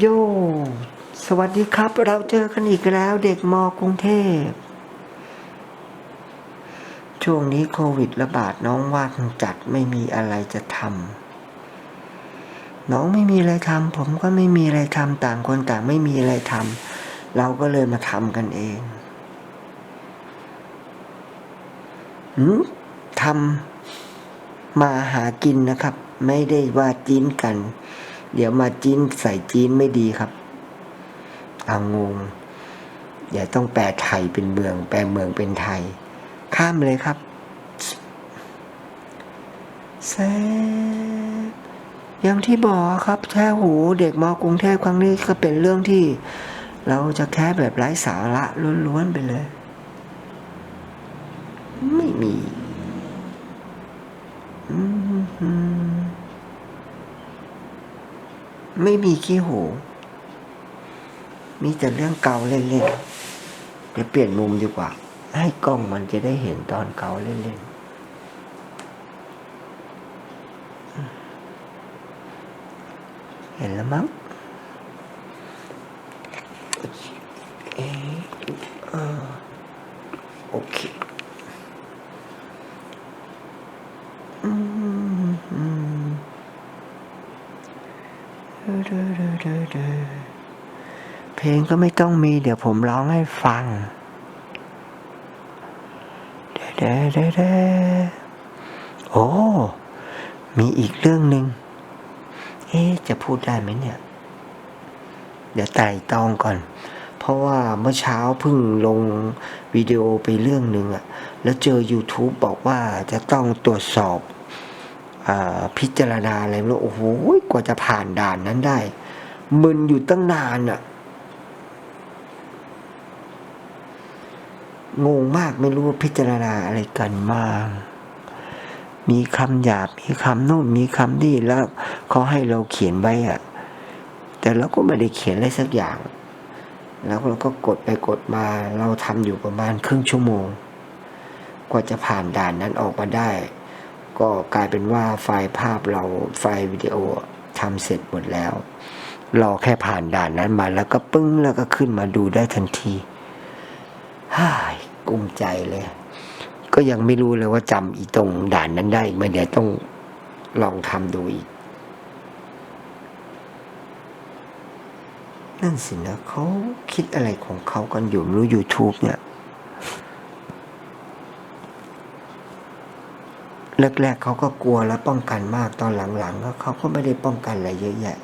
โย สวัสดีครับ เราเจอกันอีกแล้วเด็กมกรุงเทพ ช่วงนี้โควิดระบาดน้องว่างจัดไม่มีอะไรจะทำน้องไม่มีอะไรทำผมก็ไม่มีอะไรทำต่างคนต่างไม่มีอะไรทำเราก็เลยมาทำกันเองหืมทำมาหากินนะครับ ไม่ได้ว่าจีนกัน เดี๋ยวมาจีนใส่จีนไม่ดีครับอางงอย่าต้องแปลไทยเป็นเมือง แปลเมืองเป็นไทย ข้ามเลยครับแซอย่างที่บอกครับแค่หูเด็กมอกรุงเทพครั้งนี้ก็เป็นเรื่องที่ เราจะแค่แบบไร้สาระล้วนๆไปเลย ไม่มี อืม ไม่มีขี้หู มีแต่เรื่องเกาเล่นๆเดี๋ยวเปลี่ยนมุมดีกว่า ให้กล้องมันจะได้เห็นตอนเกาเล่นๆ เห็นแล้วมั้งเอ๊ะเออโอเคอืมอืมเด้อเด้อเด้อเด้อเด้อ เพลง ก็ไม่ต้องมี เดี๋ยวผมร้องให้ฟังเด้เด้เด้โอ้ มีอีกเรื่องหนึ่งเอ๊จะพูดได้ไหมเนี่ย เดี๋ยวไต่ตองก่อน เพราะว่าเมื่อเช้าเพิ่งลงวิดีโอไปเรื่องหนึ่งอะแล้วเจอ YouTube บอกว่าจะต้องตรวจสอบอพิจารณาอะไรไม่รู้โอ้โหกว่าจะผ่านด่านนั้นได้ มึนอยู่ตั้งนานอะ งงมากไม่รู้พิจารณาอะไรกันมางมีคำหยาบมีคำนู่นมีคำนี่แล้วเขาให้เราเขียนไว้อะแต่เราก็ไม่ได้เขียนอะไรสักอย่าง แล้วเราก็กดไปกดมาเราทำอยู่ประมาณครึ่งชั่วโมง กว่าจะผ่านด่านนั้นออกมาได้ ก็กลายเป็นว่าไฟล์ภาพเราไฟล์วิดีโอทำเสร็จหมดแล้วรอแค่ผ่านด่านนั้นมาแล้วก็ปึ้งแล้วก็ขึ้นมาดูได้ทันที ฮ่ากุ้มใจเลย ก็ยังไม่รู้เลยว่าจำอีตรงด่านนั้นได้ไหมเดี๋ยวต้องลองทำดูอีก นั่นสินะเขาคิดอะไรของเขากันอยู่ไม่รู้ YouTube เนี่ยแรกๆเขาก็กลัวและป้องกันมากตอนหลังๆแล้วเขาก็ไม่ได้ป้องกันอะไรเยอะแยะ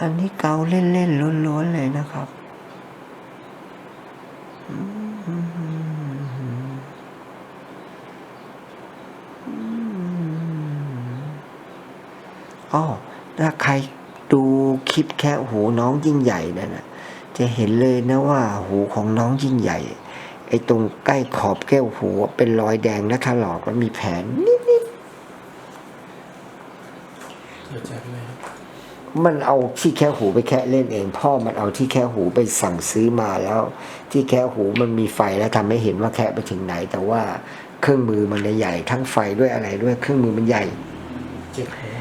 อันนี้เกาเล่นๆล้วนๆเลยนะครับอ๋อถ้าใครดูคลิปแค่หูน้องยิ่งใหญ่นั่นนะจะเห็นเลยนะว่าหูของน้องยิ่งใหญ่ ไอ้ตรงใกล้ขอบแก้วหูเป็นรอยแดงและถลอกแล้วมีแผลนิด เกิดจากอะไรครับมันเอาที่แค่หูไปแค่เล่นเอง พ่อมันเอาที่แค่หูไปสั่งซื้อมาแล้ว ที่แค่หูมันมีไฟแล้วทำให้เห็นว่าแค่ไปถึงไหน แต่ว่าเครื่องมือมันเนี่ยใหญ่ทั้งไฟด้วยอะไรด้วยเครื่องมือมันใหญ่เจ็บหัว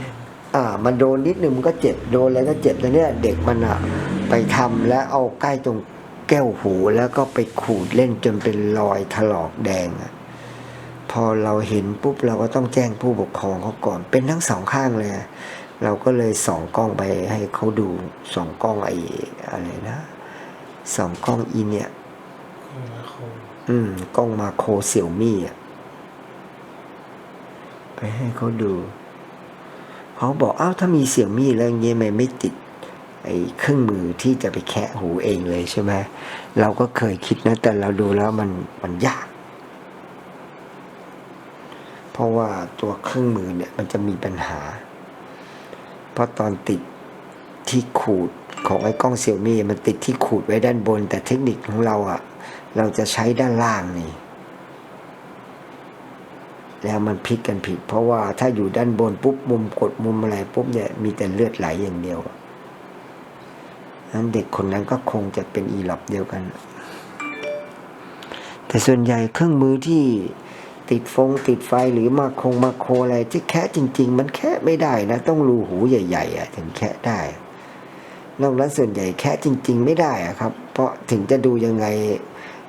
อ่า มันโดนนิดนึงมันก็เจ็บโดนแล้วก็เจ็บแต่เนี่ย เด็กมันอะไปทำแล้วเอาใกล้ตรงแก้วหูแล้วก็ไปขูดเล่นจนเป็นรอยถลอกแดงอะพอเราเห็นปุ๊บเราก็ต้องแจ้งผู้ปกครองเขาก่อนเป็นทั้งสองข้างเลยอะ เราก็เลยส่องกล้องไปให้เขาดูส่องกล้องไอ้อะไรนะส่องกล้องอีเนี่ยข้อมาโคอืมกล้องมาโครเสี่ยวมี่อะไปให้เขาดูเขาบอกอ้าวถ้ามีเสี่ยวมี่แล้วอย่างเงี้ยมันไม่ติดไอ้เครื่องมือที่จะไปแคะหูเองเลยใช่ไหมเราก็เคยคิดนะ แต่เราดูแล้วมันมันยาก เพราะว่าตัวเครื่องมือเนี่ยมันจะมีปัญหา เพราะตอนติดที่ขูดของไอ้กล้องเซี่ยมี่มันติดที่ขูดไว้ด้านบน แต่เทคนิคของเราอะ่ะ เราจะใช้ด้านล่างนี่ แล้วมันพลิกกันผิด เพราะว่าถ้าอยู่ด้านบนปุ๊บมุมกดมุมอะไรปุ๊บเนี่ยมีแต่เลือดไหลอย่างเดียวนั้นเด็กคนนั้นก็คงจะเป็นอีหลอบเดียวกัน แต่ส่วนใหญ่เครื่องมือที่ ติดฟงติดไฟหรือมาคงมาโคอะไรที่แคะจริง ๆ มันแคะไม่ได้นะ ต้องรูหูใหญ่ๆอะถึงแคะได้นอกนั้นส่วนใหญ่แคะจริง ๆ ไม่ได้อะครับ เพราะถึงจะดูยังไง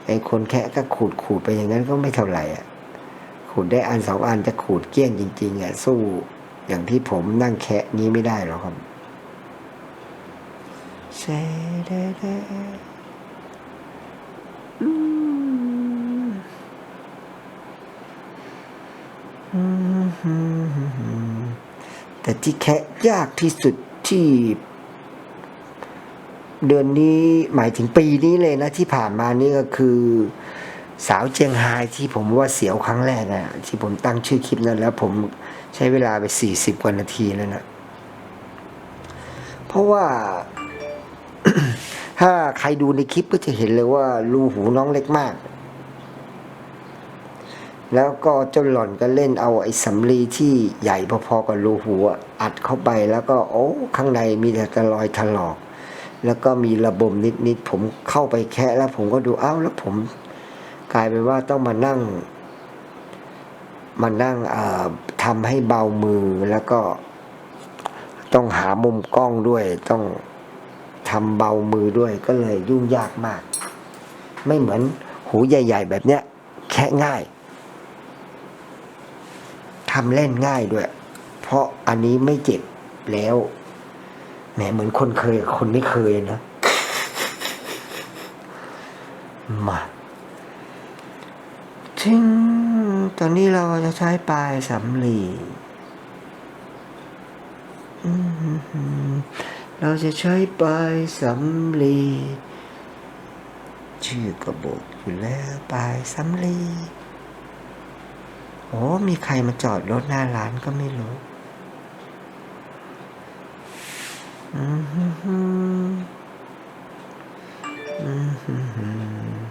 ไอ้คนแคะก็ขูดขูดไปอย่างนั้นก็ไม่เท่าไหร่อะขูดได้อันสองอันจะขูดเกี้ยงจริง ๆอะสู้อย่างที่ผมนั่งแคะนี้ไม่ได้หรอกครับเซเดเดอืมอืม แต่ที่แคะยากที่สุดที่ เดือนนี้หมายถึงปีนี้เลยนะที่ผ่านมานี่ก็คือ สาวเจียงไฮ้ที่ผมว่าเสียวครั้งแรกอะที่ผมตั้งชื่อคลิปนั้นแล้ว ผมใช้เวลาไปสี่สิบกว่านาทีแล้วนะเพราะว่าถ้าใครดูในคลิปก็จะเห็นเลยว่ารูหูน้องเล็กมาก แล้วก็เจ้าหล่อนก็เล่นเอาไอ้สำลีที่ใหญ่พอๆกับรูหูอะอัดเข้าไปแล้วก็โอ้ข้างในมีแต่ตะรอยถลอก แล้วก็มีระบมนิดๆผมเข้าไปแค่แล้วผมก็ดูอ้าวแล้วผม กลายเป็นว่าต้องมานั่ง มานั่งทำให้เบามือแล้วก็ต้องหามุมกล้องด้วย ต้องทำเบามือด้วยก็เลยยุ่งยากมาก ไม่เหมือนหูใหญ่ ๆ แบบเนี้ย แค่ง่าย ทำเล่นง่ายด้วย เพราะอันนี้ไม่เจ็บแล้วแหมเหมือนคนเคยคนไม่เคยนะ มาทิ้งตอนนี้เราจะใช้ปลายสำลีเราจะใช้ปลายสำลีชื่อกระบอกอยู่แล้วปลายสำลี โอ้มีใครมาจอดรถหน้าร้านก็ไม่รู้อืมฮึ่มฮึ่มอืมฮึ่มฮึ่ม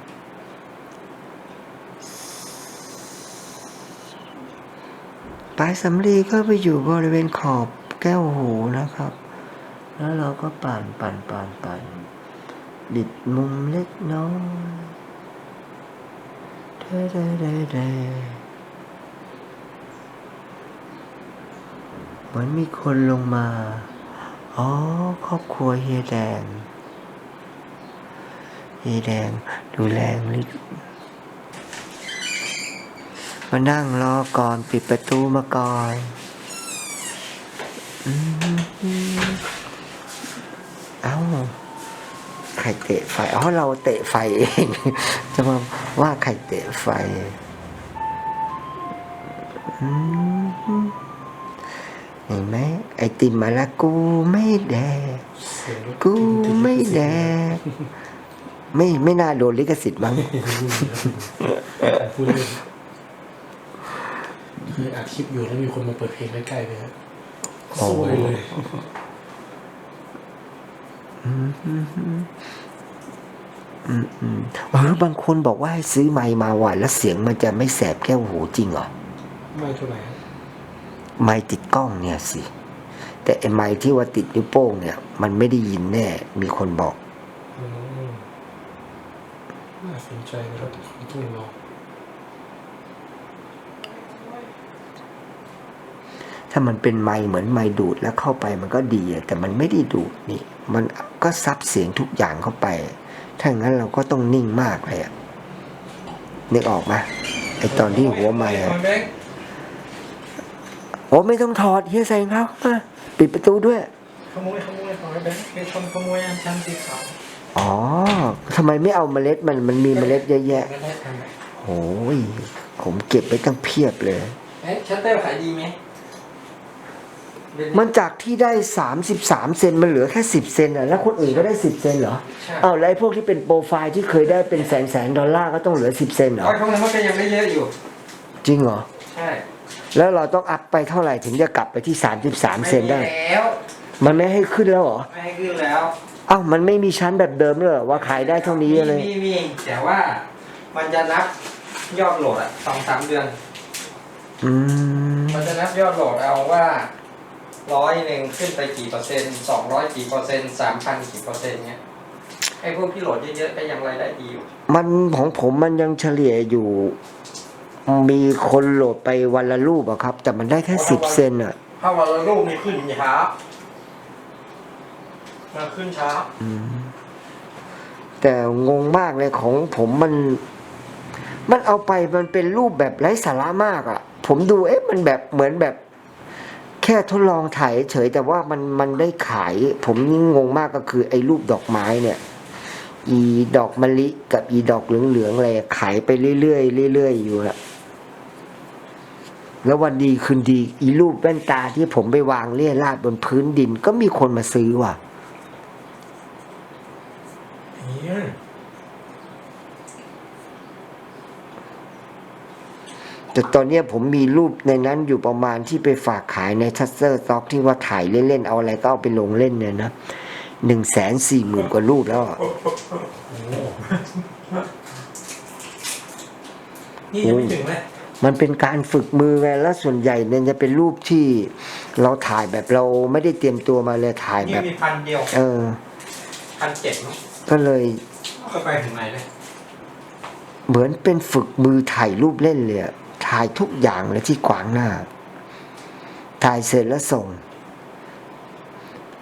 ปลายสำลีก็ไปอยู่บริเวณขอบแก้วหูนะครับ แล้วเราก็ปั่นปั่นปั่นปั่นบิดมุมเล็กน้อยเดเดเด เหมือนมีคนลงมา อ๋อ ครอบครัวเฮียแดง เฮียแดงดูแลลิมานั่งรอก่อนปิดประตูมาก่อนอืมเอ้าใครเตะไฟ อ๋อ เราเตะไฟเอง จะมาว่าใครเตะไฟ อืม ห็นไหมไอติมมาละกูไม่แดกเสียงรถกูไม่แดกไม่ไม่น่าโดนลิขสิทธิ์มั้งพูดเล่นคืออัดคลิปอยู่แล้วมีคนมาเปิดเพลงใกล้ๆเลยฮะโอ้สวยเลยอืมอืมเออบางคนบอกว่าให้ซื้อไมค์มาว่ะแล้วเสียงมันจะไม่แสบแก้วหูจริงเหรอ ไม่เท่าไหร่ฮะ ไมค์ติดกล้องเนี่ยสิ แต่ไอ้ไมค์ที่ว่าติดนิ้วโป้งเนี่ย มันไม่ได้ยินแน่ มีคนบอกอืมน่าสนใจนะครับต้องต้องลองถ้ามันเป็นไมค์เหมือนไมค์ดูดแล้วเข้าไปมันก็ดีอะแต่มันไม่ได้ดูดนี่ มันก็ซับเสียงทุกอย่างเข้าไป ถ้าอย่างนั้นเราก็ต้องนิ่งมากเลยอะนึกออกไหมไอตอนที่หัวไมค์อะแบงค์ โอ้ไม่ต้องถอดเฮียใส่รองเท้ามาปิดประตูด้วย ขโมยขโมยขอไอ้แบงค์เป็นคนขโมยอันชันสีขาวอ๋อทำไมไม่เอาเมล็ดมันมันมีเมล็ดเยอะแยะไม่ได้ทำโอ้ยผมเก็บไปตั้งเพียบเลย เอ๊ะชัตเตอร์ขายดีไหมมันจากที่ได้สามสิบสามเซนมันเหลือแค่สิบเซนอะแล้วคนอื่นก็ได้สิบเซนเหรอใช่อ้าแล้วไอ้พวกที่เป็นโปรไฟล์ที่เคยได้เป็นแสนแสนดอลลาร์ก็ต้องเหลือสิบเซนเหรอโอ้พวกนั้นมันก็ยังได้เยอะอยู่ จริงเหรอ ใช่ แล้วเราต้องอัพไปเท่าไหร่ถึงจะกลับไปที่สามสิบสามไม่เซนมีได้แล้วมันไม่ให้ขึ้นแล้วเหรอไม่ให้ขึ้นแล้วอ้าวมันไม่มีชั้นแบบเดิมเลยเหรอว่าขายได้เท่านี้เลยมีมีมีแต่ว่ามันจะนับยอดโหลดอะสองสามเดือน อืมมันจะนับยอดโหลดเอาว่าร้อยหนึ่งขึ้นไปกี่เปอร์เซ็นต์สองร้อยกี่เปอร์เซ็นต์สามพันกี่เปอร์เซ็นต์เนี้ยไอ้พวกที่โหลดเยอะๆก็ยังรายได้ดีอยู่มันของผมมันยังเฉลี่ยอยู่ มีคนโหลดไปวันละรูปอะครับ แต่มันได้แค่สิบเซนอะถ้าวันละรูปนี่ขึ้นช้ามันขึ้นช้าแต่งงมากเลยของผมมัน มันเอาไปมันเป็นรูปแบบไร้สาระมากอะผมดูเอ๊ะมันแบบเหมือนแบบ แค่ทดลองถ่ายเฉยแต่ว่ามันมันได้ขาย ผมยิ่งงงมากก็คือ ไอ้รูปดอกไม้เนี่ย อีดอกมะลิกับอีดอกเหลืองๆอะไรขายไปเรื่อยๆเรื่อยๆอยู่ละ แล้ววันดีคืนดี อีรูปแว่นตาที่ผมไปวางเลี่ยราดบนพื้นดินก็มีคนมาซื้อว่ะเนี่ยแต่ตอนเนี้ยผมมีรูปในนั้นอยู่ประมาณที่ไปฝากขายในทัสเซอร์ซ็อกที่ว่าถ่ายเล่นๆ เอาอะไรก็เอาไปลงเล่นเนี่ยนะหนึ่งแสนสี่หมื่นกว่ารูปแล้วอะนี่ยังไม่ถึงเลย มันเป็นการฝึกมือไงแล้วส่วนใหญ่เนี่ยจะเป็นรูปที่เราถ่ายแบบเราไม่ได้เตรียมตัวมาเลยถ่ายนี่แบบมีพันเดียวเออ พันเจ็ดมั้งก็เลยก็ไปถึงไหนเลยเหมือนเป็นฝึกมือถ่ายรูปเล่นเลยอะถ่ายทุกอย่างเลยที่ขวางหน้า ถ่ายเสร็จแล้วส่ง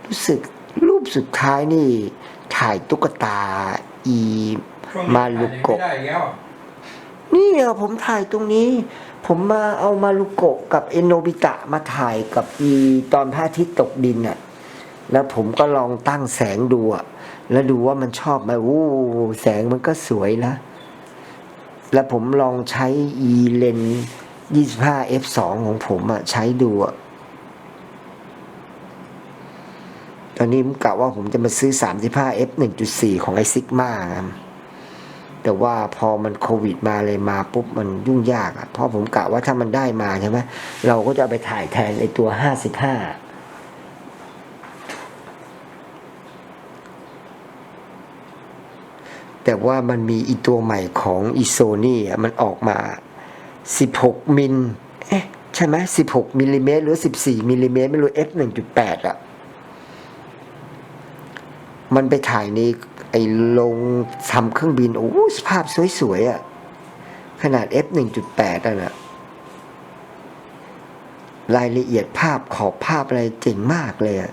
รู้สึกรูปสุดท้ายนี่ ถ่ายตุ๊กตา อี ช่วงนี้มาลุโกะไม่ได้อีแล้วอะ นี่อะผมถ่ายตรงนี้ ผมมาเอามาลุโกะกับเอโนบิตะมาถ่ายกับอีตอนพระอาทิตย์ตกดินอะแล้วผมก็ลองตั้งแสงดูอะแล้วดูว่ามันชอบไหมวู้แสงมันก็สวยนะ แล้วผมลองใช้อีเลน25 f 2ของผมอะใช้ดูอะตอนนี้ผมกะว่าผมจะมาซื้อ 35 f 1.4 ของไอซิกมาครับ แต่ว่าพอมันโควิดมาเลยมาปุ๊บมันยุ่งยากอะ่ะเพราะผมกะว่าถ้ามันได้มาใช่ไหมเราก็จะไปถ่ายแทนไอตัวห้าสิบห้าแต่ว่ามันมีอีตัวใหม่ของอีโซนี่มันออกมาสิบหกมิลเอ๊ะใช่ไหมสิบหกมิลลิเมตรหรือสิบสี่มิลลิเมตรไม่รู้ f หนึ่งจุดแปดอะมันไปถ่ายใน ไอ้ลงทำเครื่องบิน โอ้สภาพสวยๆอะ่ะ ขนาด f 1.8อะนะรายละเอียดภาพขอบภาพอะไรเจ๋งมากเลยอะ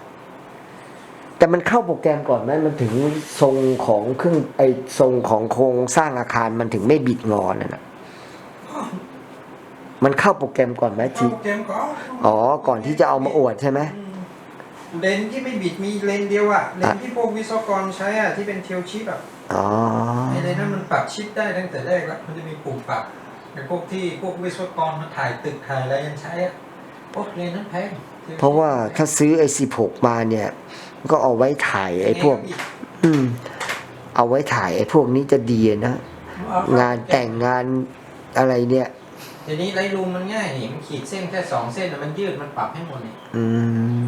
แต่มันเข้าโปรแกรมก่อนไหมมันถึงทรงของเครื่องไอ้ทรงของโครงสร้างอาคารมันถึงไม่บิดงอนนะนะมันเข้าโปรแกรมก่อนไหมเข้าทีโปรแกรมก่อนอ๋อ ก่อนที่จะเอามาอวดใช่ไหมอืม เลนส์ที่ไม่บิดมีเลนส์เดียวอะเลนส์ที่พวกวิศวกรใช้อะที่เป็นเทลชิปอะอ๋อไอ้เลนส์นั้นมันปรับชิปได้ตั้งแต่แรกแล้วมันจะมีปุ่มปรับไอ้พวกที่พวกวิศวกรมาถ่ายตึกถ่ายอะไรยังใช้อะโอ้เลนส์นั้นแพงเพราะว่าถ้าซื้อไอ้สิบหกมาเนี่ยก็เอาไว้ถ่ายไอ้พวก อืม เอาไว้ถ่ายไอ้พวกนี้จะดีนะงานแต่งงานอะไรเนี่ยเดี๋ยวนี้ไลท์รูมมันง่ายนี่มันขีดเส้นแค่สองเส้นแล้วมันยืดมันปรับให้หมดนี่อืม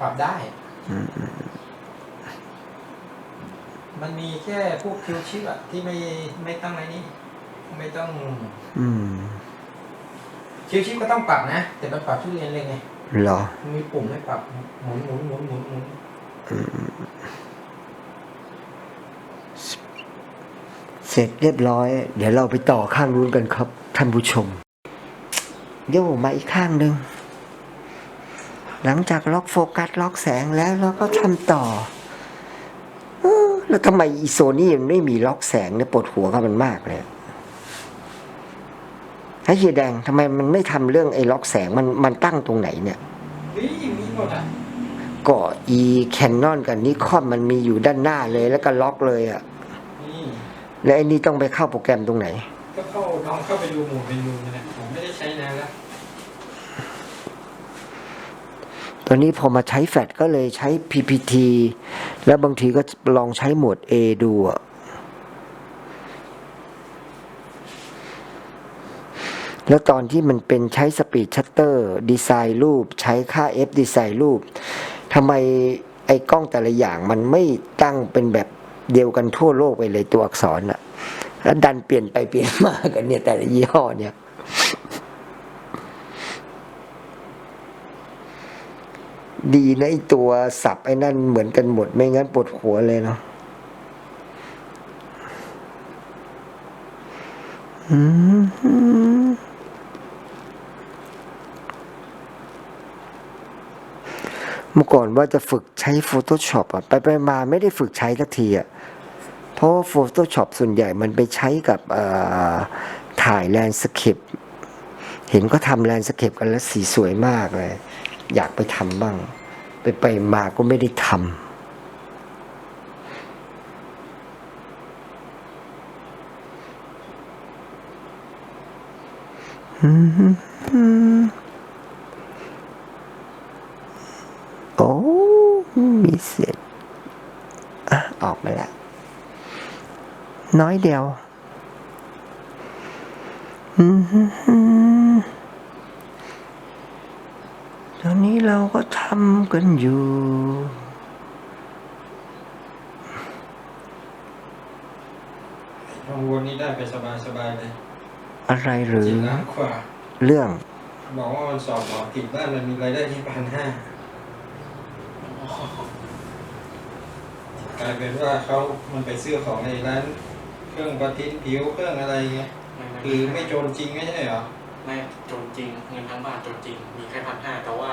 ปรับได้อืมมันมีแค่พวกคิวชิปอะที่ไม่ไม่ต้องอะไรนี่ไม่ต้องอืมคิวชิปก็ต้องปรับนะ แต่มันปรับทุเรียนเลยไงเหรอมันมีปุ่มให้ปรับหมุนหมุนหมุนหมุนหมุนเสร็จเรียบร้อย เดี๋ยวเราไปต่อข้างนู้นกันครับ ท่านผู้ชมโย่มาอีกข้างหนึ่ง หลังจากล็อกโฟกัสล็อกแสงแล้วเราก็ทำต่อเออแล้วทำไมอีโซนี่มันไม่มีล็อกแสงเนี่ยปวดหัวกับมันมากเลยไอ้เฮียแดงทำไมมันไม่ทำเรื่องไอ้ล็อกแสงมันมันตั้งตรงไหนเนี่ยนี่มีหมดอะก็อีแคนนอนกับนิคอนมันมีอยู่ด้านหน้าเลยแล้วก็ล็อกเลยอะนี่แล้วไอ้นี่ต้องไปเข้าโปรแกรมตรงไหน ก็เข้าลองเข้าไปดูหมู่เมนูมันนะผมไม่ได้ใช้นานแล้ว ตอนนี้พอมาใช้แฟลชก็เลยใช้ PPT แล้วบางทีก็ลองใช้โหมด A ดูอะแล้วตอนที่มันเป็นใช้สปีดชัตเตอร์ดีไซน์รูป ใช้ค่า F ดีไซน์รูปทำไมไอ้กล้องแต่ละอย่างมันไม่ตั้งเป็นแบบเดียวกันทั่วโลกไปเลยตัวอักษรอะแล้วดันเปลี่ยนไปเปลี่ยนมากันเนี่ยแต่ละยี่ห้อเนี่ย ดีนะไอตัวสับไอ้นั่นเหมือนกันหมด ไม่งั้นปวดหัวเลยเนาะเมื่อก่อนว่าจะฝึกใช้ Photoshop อะไปไปมาไม่ได้ฝึกใช้สักทีอะเพราะว่า Photoshop ส่วนใหญ่มันไปใช้กับถ่ายแลนด์สเคปเห็นก็ทำแลนด์สเคปกันแล้วสีสวยมากเลย อยากไปทำบ้าง ไปไปมาก็ไม่ได้ทำโอ้มีเสียงอะออกมาแล้ว น้อยเดียว อืม ฮึ่มตอนนี้เราก็ทำกันอยู่ ทางวนนี้ได้ไปสบายสบายๆเลยอะไรหรือ เจ็ดล้านกว่า เรื่องบอกว่ามันสอบหมอผิดบ้านมันมีรายได้ที่พันห้ากลายเป็นว่าเขามันไปซื้อของในร้าน เครื่องประทินผิวเครื่องอะไรเงี้ยไม่ไม่คือไม่โจรจริงไม่ใช่เหรอ ไม่จนจริง เงินทั้งบ้านจนจริง มีแค่พันห้าแต่ว่า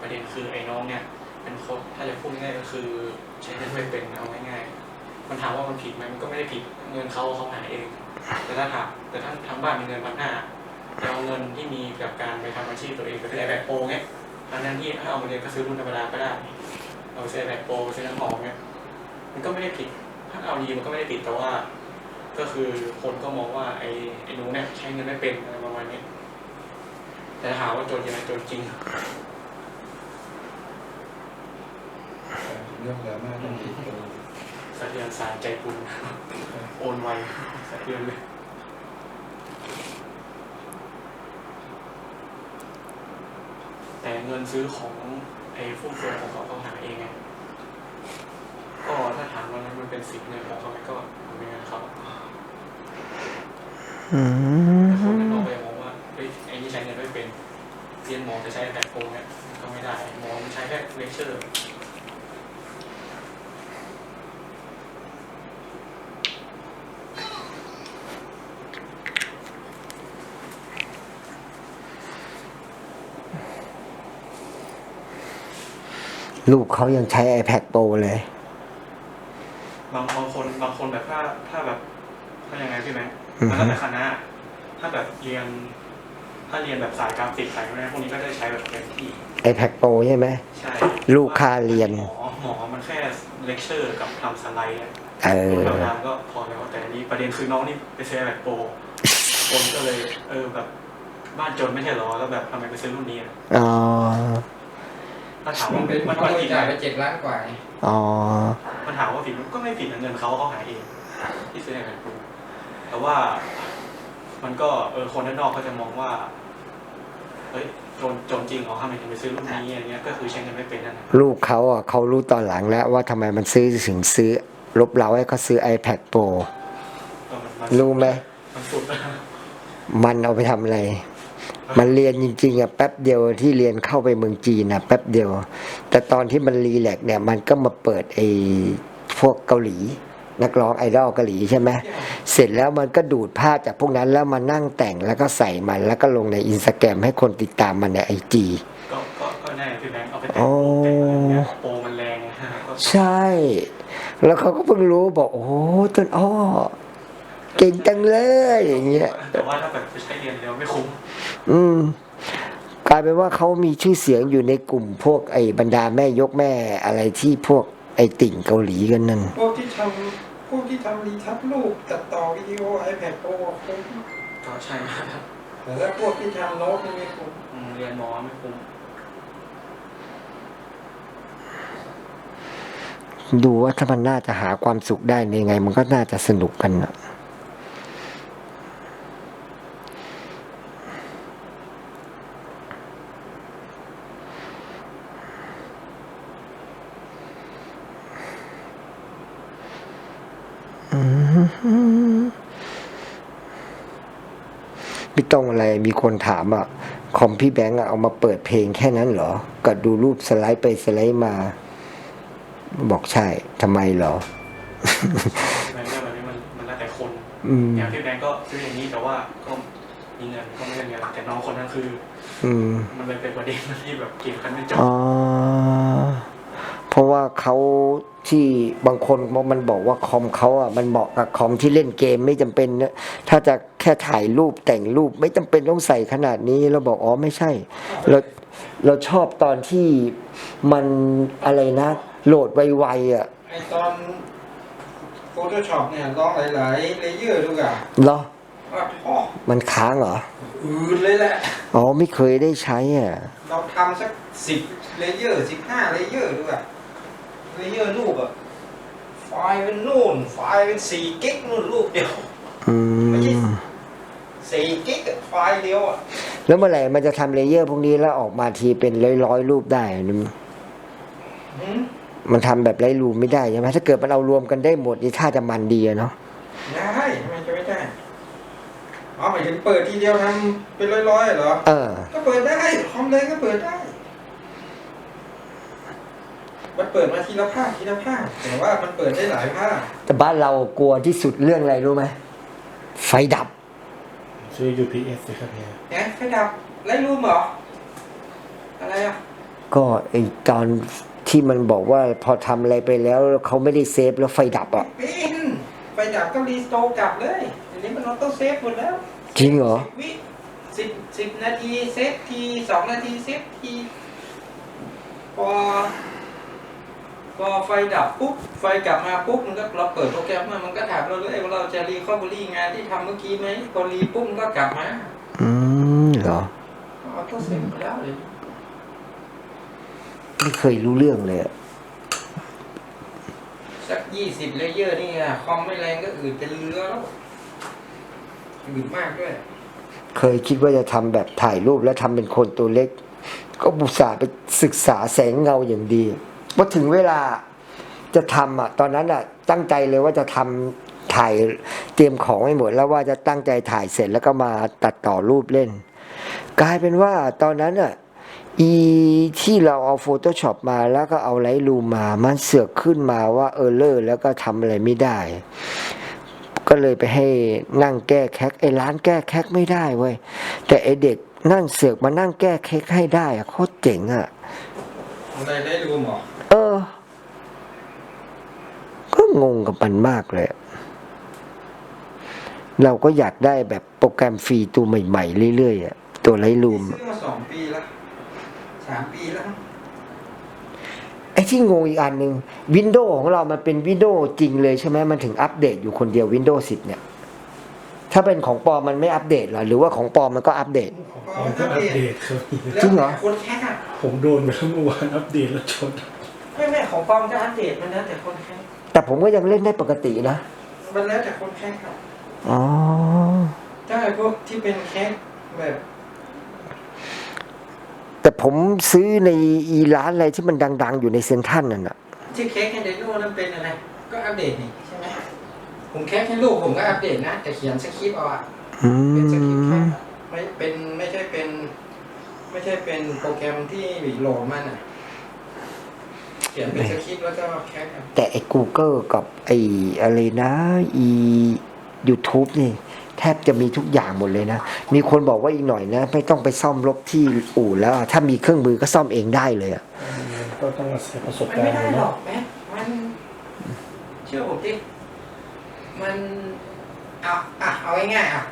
ประเด็นคือไอ้น้องเนี่ยเป็นคนถ้าจะพูดง่ายก็คือใช้เงินไม่เป็นเอาง่ายๆมันถามว่ามันผิดไหมมันก็ไม่ได้ผิดเงินเขาเขาหาเอง แต่ถ้าถามแต่ถ้าทั้งบ้านมีเงินพันห้าจะเอาเงินที่มีกับการไปทำอาชีพตัวเองไปซื้อไอแบกโปรเงี้ยทั้งนั้นที่ถ้าเอามาเรียนก็ซื้อรุ่นธรรมดาก็ได้เอาไปซื้อไอแบกโปรซื้อน้ำหอมเงี้ยมันก็ไม่ได้ผิด ถ้าเอาดีมันก็ไม่ได้ผิดแต่ว่า ก็คือคนก็มองว่าไอ้ไอ้หนูเนี่ยใช้เงินไม่เป็นอะไรประมาณนี้ แต่ถามว่าโจรยังไงโจรจริงเรื่องดราม่าต้องดีตัวสะเทือนสารใจคุณโอนไวสะเทือนเลยแต่เงินซื้อของไอ้ฟุ่มเฟือยของเขาเขาหาเองไงก็ถ้าถามว่านั้นมันเป็นสิทธิ์เงินของเขาไหมก็มันเป็นเงินเขาอืแรียนหมอจะใช้แบบโกงเนี่ยมันก็ไม่ได้หมอมันใช้แค่เลคเชอร์ลูกเขายังใช้ iPad Pro เลย บางบางคนบางคนแบบถ้าถ้าแบบถ้ายังไงพี่แม่อือฮึมันแล้วแต่คณะถ้าแบบเรียน ถ้าเรียนแบบสายกราฟิกสายอะไรพวกนี้ก็ได้ใช้แบบเต็มที่ iPad Pro ใช่ไหม ใช่ลูกค่าเรียน หมอหมอมันแค่เลคเชอร์กับทำสไลด์อะเออธรรมดาก็พอแล้วแต่อันนี้ประเด็นคือน้องนี่ไปซื้อแบบโปรคนก็เลยเออแบบบ้านจนไม่ใช่หรอแล้วแบบทำไมไปซื้อรุ่นนี้อะอ๋อ ถ้าถามมัว่านเป็นมันเขามันบผิริดจาคไหไปมเจ็ดล้านกว่าไงอ๋อ มันถามว่าผิดมันก็ไม่ผิดนะเงินเขาเขาหาเองที่ซื้อแบบโปรแต่ว่า มันก็เออคนด้านนอกเขาจะมองว่า เฮ้ยจนจนจริงเหรอทำไมถึงไปซื้อรุ่นนี้อะไรเงี้ยก็คือใช้เงินไม่เป็นนั่นแหละลูกเขาอะเขารู้ตอนหลังแล้วว่าทำไมมันซื้อถึงซื้อลบเราให้เขาซื้อ iPad Pro ก็มันมันรู้ไหม มันสุดแล้วมันเอาไปทำอะไร มันเรียนจริงๆอะแป๊บเดียวที่เรียนเข้าไปเมืองจีนอะแป๊บเดียว แต่ตอนที่มันรีแลกซ์เนี่ย มันก็มาเปิดไอ้พวกเกาหลี นักร้องไอดอลเกาหลีใช่ไหมเสร็จแล้วมันก็ดูดภาพจากพวกนั้นแล้วมานั่งแต่งแล้วก็ใส่มัน แล้วก็ลงในอินสตาแกรมให้คนติดตามมันในไอจีก็ก็ก็แน่พี่แบงค์เอาไปแต่งโอ้แต่งอะไรเงี้ยโปรมันแรงไงก็ใช่ แล้วเขาก็เพิ่งรู้บอกโอ้โหต้นอ้อเก่งจังเลยอย่างเงี้ยแต่ว่าถ้าแบบไปใช้เรียนเร็วไม่คุ้มอืมกลายเป็นว่าเขามีชื่อเสียงอยู่ในกลุ่มพวกไอ้บรรดาแม่ยกแม่อะไรที่พวก ไอ้ติ่งเกาหลีกันนั่น พวกที่ทำพวกที่ทำรีทัชรูปตัดต่อวิดีโอ iPad Pro คุ้มก็ใช่ครับแต่ถ้าพวกที่ทำโน้ตนี่ไม่คุ้มอืมเรียนหมอไม่คุ้มดูว่าถ้ามันน่าจะหาความสุขได้ในไง มันก็น่าจะสนุกกันนะ อืมพี่ต้องอะไรมีคนถามอะ คอมพี่แบงค์อะเอามาเปิดเพลงแค่นั้นเหรอ ก็ดูรูปสไลด์ไปสไลด์มา บอกใช่ทำไมเหรอแบงค์เรื่องแบบนี้มันมันแล้วแต่คนอืมอย่างพี่แบงก์ก็ซื้ออย่างนี้แต่ว่าก็มีเงินก็ไม่ได้เงินแต่น้องคนนั้นคือ อืมมันเลยเป็นประเด็นที่แบบเกมกันไม่จบอ๋อ เพราะว่าเขาที่บางคนมันบอกว่าคอมเขาอะมันเหมาะกับคอมที่เล่นเกมไม่จำเป็นนะถ้าจะแค่ถ่ายรูปแต่งรูปไม่จำเป็นต้องใส่ขนาดนี้เราบอกอ๋อไม่ใช่ เราเราชอบตอนที่มันอะไรนะ โหลดไวๆอะไอตอน Photoshop เนี่ยลองหลายๆเลเยอร์ดูก่ะเหรอว่าท้อมันค้างเหรออืดเลยแหละอ๋อไม่เคยได้ใช้อะเราทำสักสิบเลเยอร์สิบห้าเลเยอร์ดูอะ เลเยอร์รูปอะไฟล์เป็นนู่น ไฟล์เป็นสี่กิกนู่นรูปเดียวอืมสี่กิกอะไฟล์เดียวอะแล้วเมื่อไหร่มันจะทำเลเยอร์พวกนี้แล้วออกมาทีเป็นร้อยๆรูปได้อะนี่หืมมันทำแบบไร้รูปไม่ได้ใช่ไหมถ้าเกิดมันเอารวมกันได้หมดนี่ท่าจะมันดีอะเนาะได้ทำไมจะไม่ได้อ๋อหมายถึงเปิดทีเดียวทำเป็นร้อยๆเหรอ เออ ก็เปิดได้คอมเลยก็เปิดได้ มันเปิดมาทีละภาคทีละภาคแต่ว่ามันเปิดได้หลายภาคแต่บ้านเรากลัวที่สุดเรื่องอะไรรู้ไหมไฟดับ ซื้อ UPS สิครับเนี่ยแหมไฟดับไล่รูมเหรอ อะไรอะ ก็ไอตอนที่มันบอกว่าพอทำอะไรไปแล้วเขาไม่ได้เซฟแล้วไฟดับอะเป็นไฟดับก็รีสโตร์กลับเลยอันนี้มันออโต้เซฟหมดแล้วจริงเหรอ สิบวิสิบสิบนาทีเซฟทีสองนาทีเซฟทีพอ พอไฟดับปุ๊บไฟกลับมาปุ๊บมันก็เราเปิดโปรแกรมมามันก็ถามเราเลยว่าเราจะรีคอเวอรี่งานที่ทำเมื่อกี้ไหมพอรีปุ๊บมันก็กลับมาอืมเหรอออโต้เซฟหมดแล้วเลยไม่เคยรู้เรื่องเลยอะสักยี่สิบเลเยอร์นี่อะคอมไม่แรงก็อืดเป็นเรือแล้วอืดมากด้วย เคยคิดว่าจะทำแบบถ่ายรูปแล้วทำเป็นคนตัวเล็ก ก็บุตส่าห์ไปศึกษาแสงเงาอย่างดี พอถึงเวลาจะทำอะ ตอนนั้นอะ ตั้งใจเลยว่าจะทำถ่ายเตรียมของไว้หมด แล้วว่าจะตั้งใจถ่ายเสร็จแล้วก็มาตัดต่อรูปเล่น กลายเป็นว่าตอนนั้นอะอีที่เราเอา Photoshop มาแล้วก็เอาไลท์รูมมา มันเสือกขึ้นมาว่าเออเลอร์แล้วก็ทำอะไรไม่ได้ ก็เลยไปให้นั่งแก้แคกไอ้ร้านแก้แคกไม่ได้เว้ยแต่ไอเด็กนั่งเสือกมานั่งแก้แคกให้ได้อะโคตรเจ๋งอะอะ ไรได้รูมเหรอเออ ก็งงกับมันมากเลยอะเราก็อยากได้แบบโปรแกรมฟรีตัวใหม่ๆเรื่อยๆอะตัวไลท์รูมซื้อมาสองปีแล้วสามปีแล้วไอ้ที่งงอีกอันหนึ่งวินโดว์ของเรามันเป็นวินโดว์จริงเลยใช่ไหมมันถึงอัปเดตอยู่คนเดียววินโดว์10เนี่ย ถ้าเป็นของปลอมมันไม่อัปเดตเหรอหรือว่าของปลอมมันก็อัปเดต ผมก็อัปเดตครับแล้วจริงเหรอคนแค่อะผมโดนไปแล้วเมื่อวานอัปเดตแล้วชนไม่ไม่ของปลอมก็อัปเดตมันแล้วแต่คนแค่แต่ผมก็ยังเล่นได้ปกตินะมันแล้วแต่คนแค่ครับอ๋อถ้าไอ้พวกที่เป็นแค่แบบแต่ผมซื้อในอีร้านอะไรที่มันดัง ๆ อยู่ในเซ็นทรัลนั่นน่ะ ที่แค่แค่เดโน่นั่นเป็นอะไร ก็อัปเดตนี่ใช่ไหม ผมแค่แค่รูปผมก็อัปเดตนะแต่เขียนสคริปต์เอาอะอืเป็นสคริปต์แค่มไม่เป็นไม่ใช่เป็น ไม่ใช่เป็นโปรแกรมที่โหลดมันอะเขียนเป็นสคริปต์แล้วก็แคปอะแต่ไอ้ Google กับไอ้อะไรนะอี YouTube นี่ แทบจะมีทุกอย่างหมดเลยนะ มีคนบอกว่าอีกหน่อยนะ ไม่ต้องไปซ่อมรถที่อู่แล้วถ้ามีเครื่องมือก็ซ่อมเองได้เลยอะ ก็ต้องอาศัยประสบมันการไม่ณ์ได้เลยหรอเนาะกแม่มัน เชื่อผมดิ มันเอาอะเอาง่ายๆอะ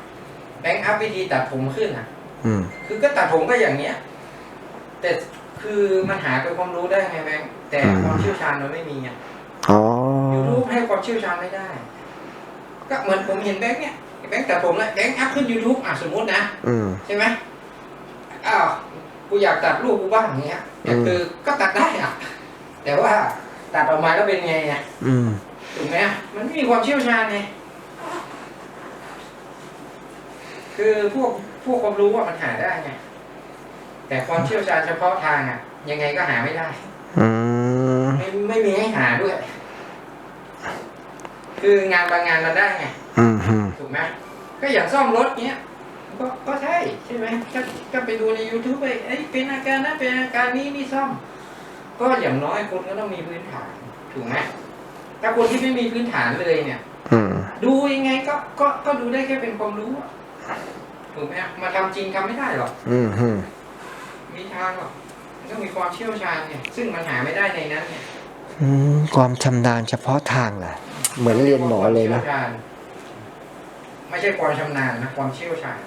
แบงค์อัพวิธีตัดผมขึ้นอะ อืม คือก็ตัดผมก็อย่างเนี้ย แต่คือมันหาเป็นความรู้ได้ไงแบงค์แต่อืม ความเชี่ยวชาญมันไม่มีอะอ๋อ ยูทูบให้ความเชี่ยวชาญไม่ได้ ก็เหมือนผมเห็นแบงค์เนี่ยแบงค์ตัดผมแล้วแบงค์อัพขึ้น YouTube อะสมมตินะ อืม ใช่ไหมอ้าว กูอยากตัดรูปกูบ้างอย่างเงี้ยแต่อืมคือก็ตัดได้อะแต่ว่าตัดออกมาแล้วเป็นไงอะอืม ถูกไหมมันไม่มีความเชี่ยวชาญไงคือพวกพวกความรู้ว่ามันหาได้ไงแต่ความเชี่ยวชาญเฉพาะทางอะ ยังไงก็หาไม่ได้อืมไม่ไม่มีให้หาด้วย คืองานบางงานมันได้ไงอืมอืมถูกไหมก็อย่างซ่อมรถเนี้ยก็ก็ใช่ใช่ไหมก็ก็ไปดูใน YouTube ไปเอ้ยเป็นอาการนั้นเป็นอาการนี้นี่ซ่อม ก็อย่างน้อยคนก็ต้องมีพื้นฐาน ถูกไหม ถ้าคนที่ไม่มีพื้นฐานเลยเนี่ย อืม ดูยังไงก็ก็ก็ดูได้แค่เป็นความรู้อะถูกไหมอะมาทำจริงทำไม่ได้หรอก อืมฮึมีทางหรอกมันต้องมีความเชี่ยวชาญเนี่ย ซึ่งมันหาไม่ได้ในนั้นเนี่ยอืมความชำนาญเฉพาะทางล่ะ เหมือนเรียนหมอเลยนะความชี่วชาญไม่ใช่ความชำนาญนะความเชี่ยวชาญ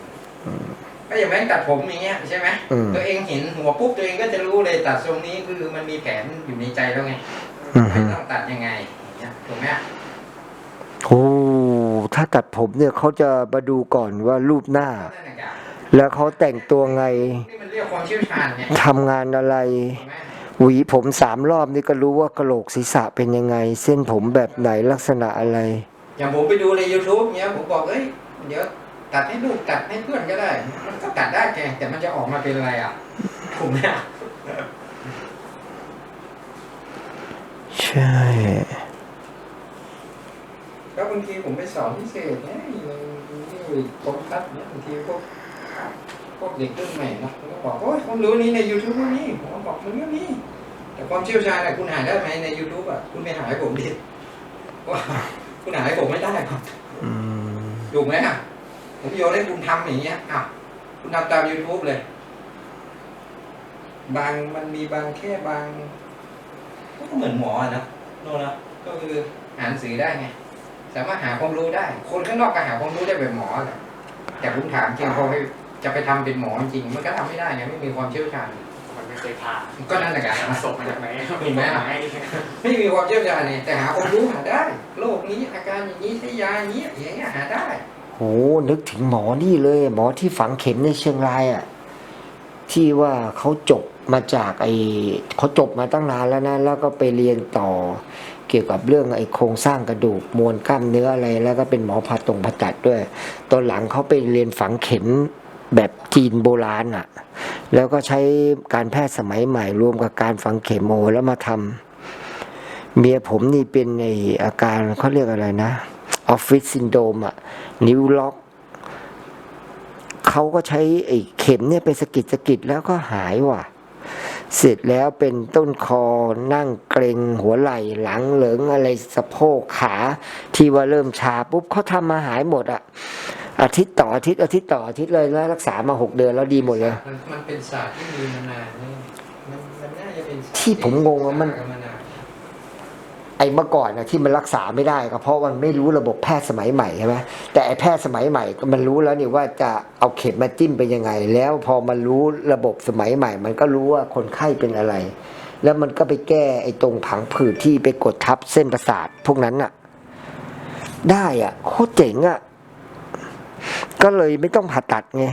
ก็อย่างแม่งตัดผมอย่างเงี้ยใช่ไหมอืม ตัวเองเห็นหัวปุ๊บตัวเองก็จะรู้เลยตัดทรงนี้คือมันมีแผนอยู่ในใจแล้วไงอืมฮึไม่ต้องตัดยังไงอย่าง เงี้ยถูกไหมอะโอ้ถ้าตัดผมเนี่ยเขาจะมาดูก่อนว่ารูปหน้านั่นแหละครับแล้วเขาแต่งตัวไงนี่มันเรียกความเชี่ยวชาญเนี่ยทำงานอะไรถูกไหมหวีผมสามรอบนี่ก็รู้ว่ากระโหลกศีรษะเป็นยังไง เส้นผมแบบไหนลักษณะอะไร อย่างผมไปดูใน YouTube เนี้ยผมบอกเอ้ยเดี๋ยวตัดให้ลูกตัดให้เพื่อนก็ได้ มันก็ตัดได้แกแต่มันจะออกมาเป็นอะไรอะถูกไหมอะใช่ แล้วบางทีผมไปสอนพิเศษเนี่ยอย่างนี่ผมคัดเนี่ยบางทีพวกพวกเด็กรุ่นใหม่นะผมก็บอกโอ้ยความรู้นี้ใน YouTube ก็มีผมก็บอกมันก็มีแต่ความเชี่ยวชาญอะคุณหาได้ไหมใน YouTube อะคุณไปหาให้ผมดิว่าคุณหาให้ผมไม่ได้ครับอืมถูกไหมอะผมโยนให้คุณทำอย่างเงี้ยอะคุณทำตาม YouTube เลย บางมันมีบางแค่บาง ก็เหมือนหมออะนะโน่นนะก็คืออ่านหนังสือได้ไง สามารถหาความรู้ได้ คนข้างนอกก็หาความรู้ได้แบบหมอแหละแต่คุณถามจริงพอให้จะไปทำเป็นหมอจริง มันก็ทำไม่ได้ไงไม่มีความเชี่ยวชาญมันไม่เคยผ่านก็นั่นแหละกันมาส่งมาจากไหนเห็นไหมล่ะไม่มีความเชี่ยวชาญเนี่ยแต่หาความรู้หาได้โรคนี้อาการอย่างนี้ใช้ยาอย่างนี้อย่างเงี้ยหาได้โหนึกถึงหมอนี่เลย หมอที่ฝังเข็มในเชียงรายอะที่ว่าเขาจบมาจากไอเขาจบมาตั้งนานแล้วนะแล้วก็ไปเรียนต่อ เกี่ยวกับเรื่องไอโครงสร้างกระดูกมวลกล้ามเนื้ออะไร แล้วก็เป็นหมอผ่าตรงผ่าตัดด้วย ตอนหลังเขาไปเรียนฝังเข็มแบบจีนโบราณอะ แล้วก็ใช้การแพทย์สมัยใหม่รวมกับการฝังเข็มโมแล้วมาทำเมียผมนี่เป็นไออาการเขาเรียกอะไรนะออฟฟิศซินโดมอะนิ้วล็อกเขาก็ใช้ไอ้เข็มเนี่ยไปสกิดสกิดแล้วก็หายว่ะ เสร็จแล้วเป็นต้นคอนั่งเกรงหัวไหล่หลังเหลิงอะไรสะโพกขาที่ว่าเริ่มชาปุ๊บเขาทำมาหายหมดอะอาทิตย์ต่ออาทิตย์อาทิตย์ต่ออาทิตย์เลยแล้วรักษามาหกเดือนแล้วดีหมดเลย มันมันเป็นศาสตร์ที่มีมานานเนี่ยมันมันน่าจะเป็นศาสตร์ที่ผมงงว่ามันศึกษานาน ไอ้เมื่อก่อนนะที่มันรักษาไม่ได้ก็เพราะมันไม่รู้ระบบแพทย์สมัยใหม่ใช่ไหมแต่ไอ้แพทย์สมัยใหม่มันรู้แล้วนี่ว่าจะเอาเข็มมาจิ้มไปยังไง แล้วพอมันรู้ระบบสมัยใหม่ มันก็รู้ว่าคนไข้เป็นอะไร แล้วมันก็ไปแก้ไอ้ตรงผังผืดที่ไปกดทับเส้นประสาทพวกนั้นอะได้อะโคตรเจ๋งอะก็เลยไม่ต้องผ่าตัดไง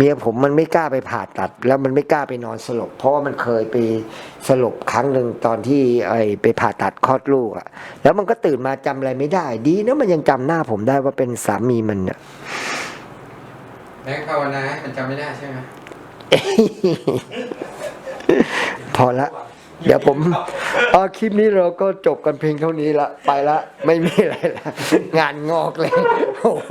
เมียผมมันไม่กล้าไปผ่าตัด แล้วมันไม่กล้าไปนอนสลบ เพราะว่ามันเคยไปสลบครั้งหนึ่งตอนที่ไอ้ไปผ่าตัดคลอดลูกอะแล้วมันก็ตื่นมาจำอะไรไม่ได้ ดีนะมันยังจำหน้าผมได้ว่าเป็นสามีมันเนี่ยแล้วภาวนาให้มันจำไม่ได้ใช่ไหมพอละ เดี๋ยวผมเอาคลิปนี้เราก็จบกันเพียงเท่านี้ละ ไปละ ไม่มีอะไรละ งานงอกเลย โอ้โห